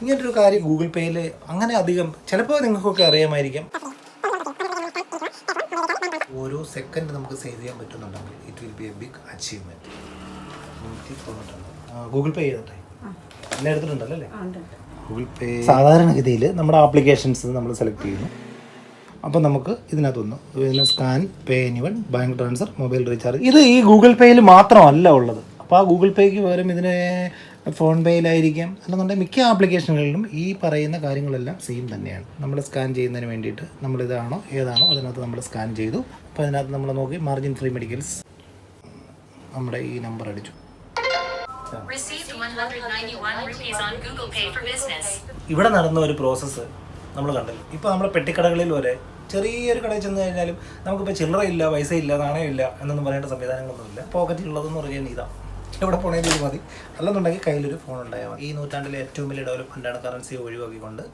ഇങ്ങനൊരു കാര്യം ഗൂഗിൾ പേയിൽ അങ്ങനെ അധികം ചിലപ്പോൾ നിങ്ങൾക്കൊക്കെ അറിയാമായിരിക്കും. ഓരോ സെക്കൻഡ് നമുക്ക് സേവ് ചെയ്യാൻ പറ്റുന്നുണ്ടെങ്കിൽ it will be a big achievement നൂറ്റി തൊണ്ണൂറ്റൊന്ന് ഗൂഗിൾ പേ ചെയ്തിട്ടെ? എല്ലാം എടുത്തിട്ടുണ്ടല്ലോ അല്ലേ? ഗൂഗിൾ പേ സാധാരണഗതിയിൽ നമ്മുടെ ആപ്ലിക്കേഷൻസ് നമ്മൾ സെലക്ട് ചെയ്യുന്നു. അപ്പോൾ നമുക്ക് ഇതിനകത്തൊന്ന് ഇതിന് scan pay anyone bank transfer mobile recharge ഇത് ഈ ഗൂഗിൾ പേയിൽ മാത്രമല്ല ഉള്ളത്. അപ്പോൾ ആ ഗൂഗിൾ പേക്ക് പകരം ഇതിന് ഫോൺ പേയിലായിരിക്കാം. അല്ലെന്നുണ്ടെങ്കിൽ മിക്ക ആപ്ലിക്കേഷനുകളിലും ഈ പറയുന്ന കാര്യങ്ങളെല്ലാം സെയിം തന്നെയാണ്. നമ്മൾ സ്കാൻ ചെയ്യുന്നതിന് വേണ്ടിയിട്ട് നമ്മൾ ഇതാണോ ഏതാണോ അതിനകത്ത് നമ്മൾ സ്കാൻ ചെയ്തു. അപ്പോൾ അതിനകത്ത് നമ്മൾ നോക്കി മാർജിൻ ഫ്രീ മെഡിക്കൽസ് നമ്മുടെ ഈ നമ്പർ അടിച്ചു. Received 191 rupees on Google Pay for Business. ഇവിടെ നടന്ന ഒരു പ്രോസസ്സ് നമ്മൾ കണ്ടല്ലോ. ഇപ്പോൾ നമ്മുടെ പെട്ടിക്കടകളിൽ വരെ ചെറിയൊരു കടയിൽ ചെന്ന് കഴിഞ്ഞാലും നമുക്കിപ്പോൾ ചില്ലറ ഇല്ല പൈസ ഇല്ല നാണയം ഇല്ല എന്നൊന്നും പറയേണ്ട സംവിധാനങ്ങളൊന്നുമില്ല. പോക്കറ്റിലുള്ളതെന്ന് പറഞ്ഞാൽ ഇതാ. എവിടെ പോണേലും ഇത് മതി. അല്ലെന്നുണ്ടെങ്കിൽ കയ്യിലൊരു ഫോൺ ഉണ്ടായാൽ മതി. ഈ നൂറ്റാണ്ടിലെ ഏറ്റവും വലിയ ഡെവലപ്മെന്റാണ് കറൻസി ഒഴിവാക്കിക്കൊണ്ട്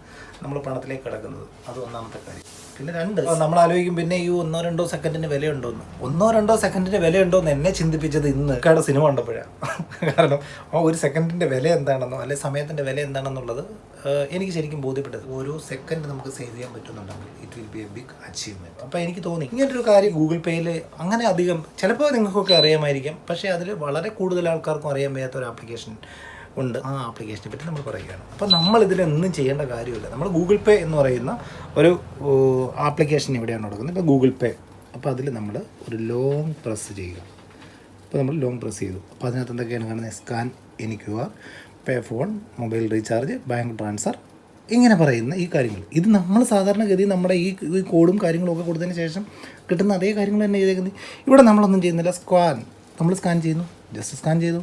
നമ്മൾ പണത്തിലേക്ക് കിടക്കുന്നത്. അത് ഒന്നാമത്തെ കാര്യം. പിന്നെ രണ്ട് നമ്മൾ ആലോചിക്കും പിന്നെ ഈ ഒന്നോ രണ്ടോ സെക്കൻഡിന് വിലയുണ്ടോന്ന് ഒന്നോ രണ്ടോ സെക്കൻഡിന് വിലയുണ്ടോന്ന് എന്നെ ചിന്തിപ്പിച്ചത് ഇന്ന് കട സിനിമ കണ്ടപ്പോഴാണ് കാരണം ആ ഒരു സെക്കൻഡിന്റെ വില എന്താണെന്നോ അല്ലെങ്കിൽ സമയത്തിന്റെ വില എന്താണെന്നുള്ളത് എനിക്ക് ശരിക്കും ബോധ്യപ്പെട്ടത് ഓരോ സെക്കൻഡ് നമുക്ക് സേവ് ചെയ്യാൻ പറ്റുന്നുണ്ടെങ്കിൽ it will be a big achievement അപ്പോൾ എനിക്ക് തോന്നി ഇങ്ങനൊരു കാര്യം ഗൂഗിൾ പേയിൽ അങ്ങനെ അധികം ചിലപ്പോൾ നിങ്ങൾക്കൊക്കെ അറിയാമായിരിക്കും. പക്ഷേ അതിൽ വളരെ കൂടുതൽ ആൾക്കാർക്കും അറിയാൻ വയ്യാത്ത ഒരു ആപ്ലിക്കേഷൻ ഉണ്ട്. ആ ആപ്ലിക്കേഷനെ പറ്റി നമ്മൾ പറയുകയാണ്. അപ്പോൾ നമ്മൾ ഇതിലൊന്നും ചെയ്യേണ്ട കാര്യമില്ല. നമ്മൾ ഗൂഗിൾ പേ എന്ന് പറയുന്ന ഒരു ആപ്ലിക്കേഷൻ എവിടെയാണ് കൊടുക്കുന്നത്. ഇപ്പോൾ ഗൂഗിൾ പേ അപ്പോൾ അതിൽ നമ്മൾ ഒരു ലോങ് പ്രസ് ചെയ്യുക. അപ്പോൾ നമ്മൾ ലോങ് പ്രസ് ചെയ്തു. അപ്പോൾ അതിനകത്ത് എന്തൊക്കെയാണ് കാണുന്നത്? Scan or pay phone mobile recharge bank transfer ഇങ്ങനെ പറയുന്ന ഈ കാര്യങ്ങൾ. ഇത് നമ്മൾ സാധാരണഗതി നമ്മുടെ ഈ കോഡും കാര്യങ്ങളൊക്കെ കൊടുത്തതിന് ശേഷം കിട്ടുന്ന അതേ കാര്യങ്ങൾ തന്നെ ചെയ്തേക്കുന്നത്. ഇവിടെ നമ്മളൊന്നും ചെയ്യുന്നില്ല. സ്കാൻ. നമ്മൾ സ്കാൻ ചെയ്യുന്നു. ജസ്റ്റ് സ്കാൻ ചെയ്തു.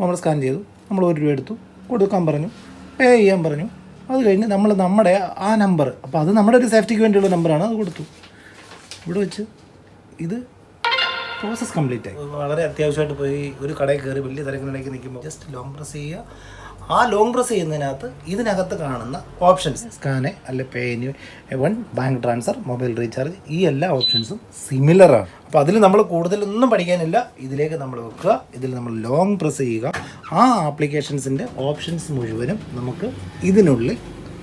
നമ്മൾ സ്കാൻ ചെയ്തു. നമ്മൾ ഒരു രൂപ എടുത്തു. കൊടുക്കാൻ പറഞ്ഞു. പേ ചെയ്യാൻ പറഞ്ഞു. അത് കഴിഞ്ഞ് നമ്മൾ നമ്മുടെ ആ നമ്പർ അപ്പോൾ അത് നമ്മുടെ ഒരു സേഫ്റ്റിക്ക് വേണ്ടിയുള്ള നമ്പറാണ് അത് കൊടുത്തു. ഇവിടെ വെച്ച് ഇത് പ്രോസസ് കംപ്ലീറ്റ് ആയി. വളരെ അത്യാവശ്യമായിട്ട് പോയി ഒരു കടയിൽ കയറി വലിയ തിരക്കിനിടയ്ക്ക് നിൽക്കുമ്പോൾ ജസ്റ്റ് ലോങ് പ്രസ് ചെയ്യുക. ആ ലോങ് പ്രസ് ചെയ്യുന്നതിനകത്ത് ഇതിനകത്ത് കാണുന്ന ഓപ്ഷൻസ് സ്കാന് അല്ലെ pay anyone bank transfer mobile recharge ഈ എല്ലാ ഓപ്ഷൻസും സിമിലറാണ് അപ്പോൾ അതിൽ നമ്മൾ കൂടുതലൊന്നും പഠിക്കാനില്ല. ഇതിലേക്ക് നമ്മൾ വെക്കുക. ഇതിൽ നമ്മൾ ലോങ് പ്രസ് ചെയ്യുക. ആ ആപ്ലിക്കേഷൻസിന്റെ ഓപ്ഷൻസ് മുഴുവനും നമുക്ക് ഇതിനുള്ളിൽ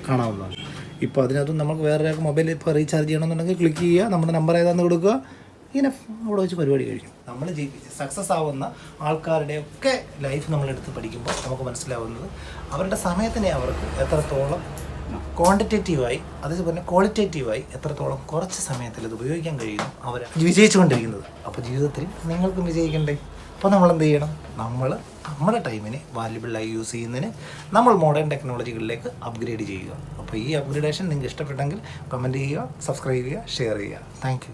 കാണാവുന്നതാണ്. ഇപ്പോൾ അതിനകത്ത് നമുക്ക് വേറെ മൊബൈൽ ഇപ്പോൾ റീചാർജ് ചെയ്യണമെന്നുണ്ടെങ്കിൽ ക്ലിക്ക് ചെയ്യുക. നമ്മുടെ നമ്പർ ഏതാണെന്ന് കൊടുക്കുക. ഇങ്ങനെ അവിടെ വെച്ച് പരിപാടി കഴിഞ്ഞു നമ്മൾ സക്സസ് ആവുന്ന ആൾക്കാരുടെ ഒക്കെ ലൈഫ് നമ്മളെടുത്ത് പഠിക്കുമ്പോൾ നമുക്ക് മനസ്സിലാവുന്നത് അവരുടെ സമയത്തിനെ അവർക്ക് എത്രത്തോളം ക്വാണ്ടിറ്റേറ്റീവായി അതേപോലെ ക്വാളിറ്റേറ്റീവായി എത്രത്തോളം കുറച്ച് സമയത്തിൽ അത് ഉപയോഗിക്കാൻ കഴിയുന്നു അവർ വിജയിച്ചുകൊണ്ടിരിക്കുന്നത്. അപ്പോൾ ജീവിതത്തിൽ നിങ്ങൾക്കും വിജയിക്കണ്ടേ? അപ്പോൾ നമ്മൾ എന്ത് ചെയ്യണം? നമ്മൾ നമ്മുടെ ടൈമിനെ വാല്യുബിളായി യൂസ് ചെയ്യുന്നതിന് നമ്മൾ മോഡേൺ ടെക്നോളജികളിലേക്ക് അപ്ഗ്രേഡ് ചെയ്യുക. അപ്പോൾ ഈ അപ്ഗ്രേഡേഷൻ നിങ്ങൾക്ക് ഇഷ്ടപ്പെട്ടെങ്കിൽ കമന്റ് ചെയ്യുക സബ്സ്ക്രൈബ് ചെയ്യുക ഷെയർ ചെയ്യുക. താങ്ക്